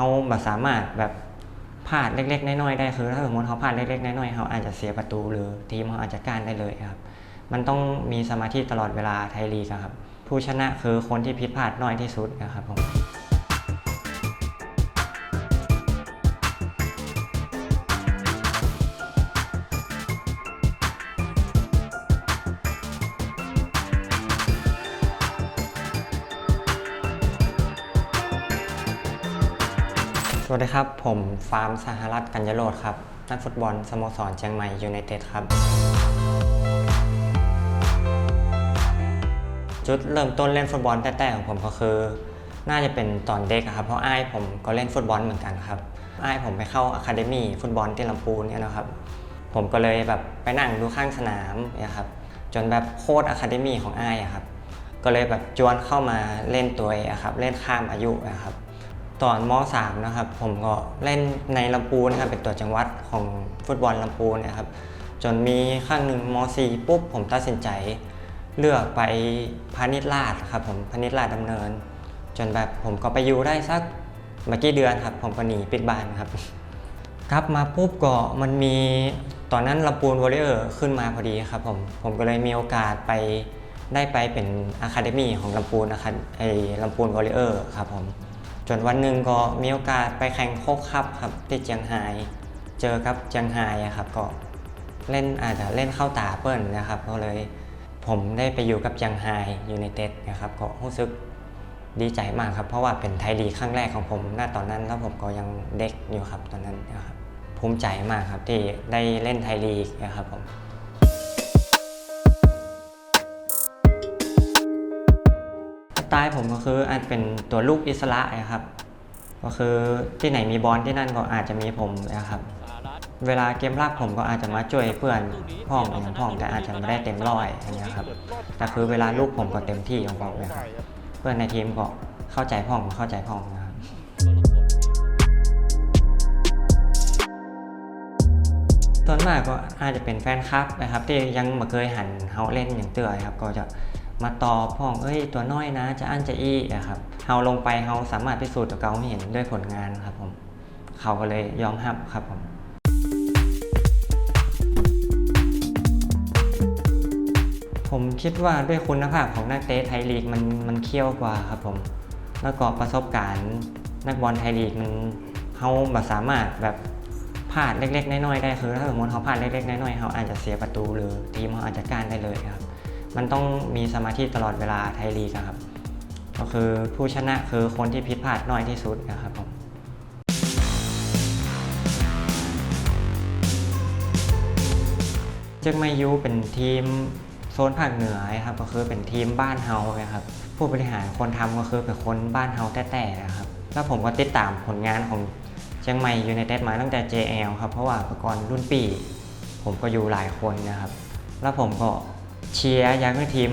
เขาแบบสามารถแบบพลาดเล็ก ๆ น้อยๆได้คือ ถ้าสมมติเขาพลาดเล็กๆน้อยๆเขาอาจจะเสียประตูหรือทีมเขาอาจจะก้านได้เลยครับ มันต้องมีสมาธิตลอดเวลาไทยลีกครับ ผู้ชนะคือคนที่ผิดพลาดน้อยที่สุดนะครับผม สวัสดีครับ ผมฟาร์มสหรัฐกัญญโรธครับ นักฟุตบอลสโมสรเชียงใหม่ยูไนเต็ดครับ จุดเริ่มต้นเล่นฟุตบอลแต่ๆของผมก็คือ น่าจะเป็นตอนเด็กครับ เพราะอ้ายผมก็เล่นฟุตบอลเหมือนกันครับอ้ายผมไปเข้าอะคาเดมี่ฟุตบอลที่ลำพูนเนี่ยนะครับ ผมก็เลยแบบไปนั่งดูข้างสนามเนี่ยครับจนแบบโค้ดอะคาเดมี่ของอ้ายครับก็เลยแบบจวนเข้ามาเล่นตัวเองอะครับเล่นข้ามอายุนะครับ ตอนม .3 นะครับผมก็เล่นในลำพูนะครับเป็นตัวจังหวัดของฟุตบอลลำพูนนะครับจนมีครั้งหนึ่งม .4 ปุ๊บผมตัดสินใจเลือกไปพาณิชย์ราชครับผมพาณิชย์ราชดำเนิน จนแบบผมก็ไปอยู่ได้สักไม่กี่เดือนครับ ผมก็หนีปิดบ้านครับกลับมาปุ๊บก็มันมีตอนนั้นลำพูนวอลเลอร์ขึ้นมาพอดีครับผมผมก็เลยมีโอกาสไปได้ไปเป็นอะคาเดมี่ของลำพูนนะครับไอ้ลำพูนวอลเลอร์ครับผม จนวันหนึ่งก็มีโอกาสไปแข่งโคกคัพครับที่เจียงไฮ้เจอกับเจียงไฮ้อะครับก็เล่นอาจจะเล่นเข้าตาเปิ้ลนะครับก็เลยผมได้ไปอยู่กับเจียงไฮ้ยูไนเต็ดนะครับก็รู้สึกดีใจมากครับ เพราะว่าเป็นไทยลีกครั้งแรกของผมณตอนนั้นแล้วผมก็ยังเด็กอยู่ครับตอนนั้นนะครับภูมิใจมากครับที่ได้เล่นไทยลีกนะครับผม ไตล์ผมก็คืออาจเป็นตัวลูกอิสระนะครับ ก็คือที่ไหนมีบอลที่นั่นก็อาจจะมีผมนะครับ เวลาเกมรับผมก็อาจจะมาช่วยเพื่อนพ่องอย่างพ่องแต่อาจจะไม่ได้เต็มร้อยอย่างเงี้ยครับแต่คือเวลาลูกผมก็เต็มที่ของผมเลยครับเพื่อนในทีมก็เข้าใจพ่องเข้าใจพ่องนะครับส่วนมากก็อาจจะเป็นแฟนคลับนะครับ ที่ยังมาเคยหันเฮาเล่นอย่างเตือครับก็จะ มาตอบพ่องเอ้ยตัวน้อยนะ จะอั้นจะอี้นะครับเฮาลงไปเฮาสามารถพิสูจน์ตัวเก่าให้เห็นด้วยผลงานครับผมเขาก็เลยยอมรับครับผมผมคิดว่าด้วยคุณภาพของนักเตะไทยลีกมันมันเคี่ยวกว่าครับผม แล้วก็ประสบการณ์นักบอลไทยลีกมันเขาแบบสามารถแบบพลาดเล็กๆน้อยๆได้คือถ้าสมมติเขาพลาดเล็กๆน้อยๆเขาอาจจะเสียประตูหรือทีมเขาอาจจะก้านได้เลยครับ มันต้องมีสมาธิตลอดเวลาไทยลีกครับ ก็คือผู้ชนะคือคนที่ผิดพลาดน้อยที่สุดนะครับผมจึงไม่ยูเป็นทีมโซนภาคเหนือครับก็คือเป็นทีมบ้านเฮาครับผู้บริหารคนทำก็คือเป็นคนบ้านเฮาแต้ๆนะครับแล้วผมก็ติดตามผลงานของเชียงใหม่ยูไนเต็ดมาตั้งแต่ JL ครับเพราะว่าประกรณ์รุ่นปี ผมก็อยู่หลายคนนะครับ แล้วผมก็ เชียร์ยากให้ทีม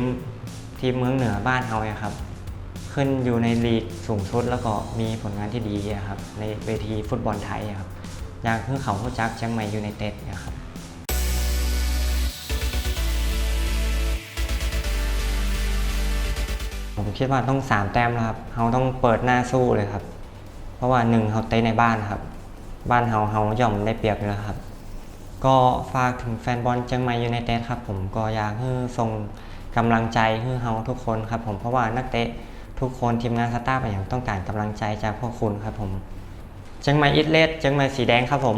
ทีมเมืองเหนือบ้านเฮาเนี่ยครับ ขึ้นอยู่ในลีกสูงสุดแล้วก็มีผลงานที่ดีอะครับ ในเวทีฟุตบอลไทยอะครับอยากให้เขารู้จักเชียงใหม่ยูไนเต็ดนะครับผมคิดว่าต้องสามแต้มแล้วครับเราต้องเปิดหน้าสู้เลยครับ เพราะว่าหนึ่งเขาเตะในบ้านครับ บ้านเฮาเฮาย่อมได้เปรียบอยู่แล้วครับ ก็ฝากถึงแฟนบอลเชียงใหม่ยูไนเต็ดครับผมก็อยากให้ส่งกำลังใจให้เฮาทุกคนครับผมเพราะว่านักเตะทุกคนทีมงานสตาฟอย่างต้องการกำลังใจจากพวกคุณครับผมเชียงใหม่อิตเลสเชียงใหม่สีแดงครับผม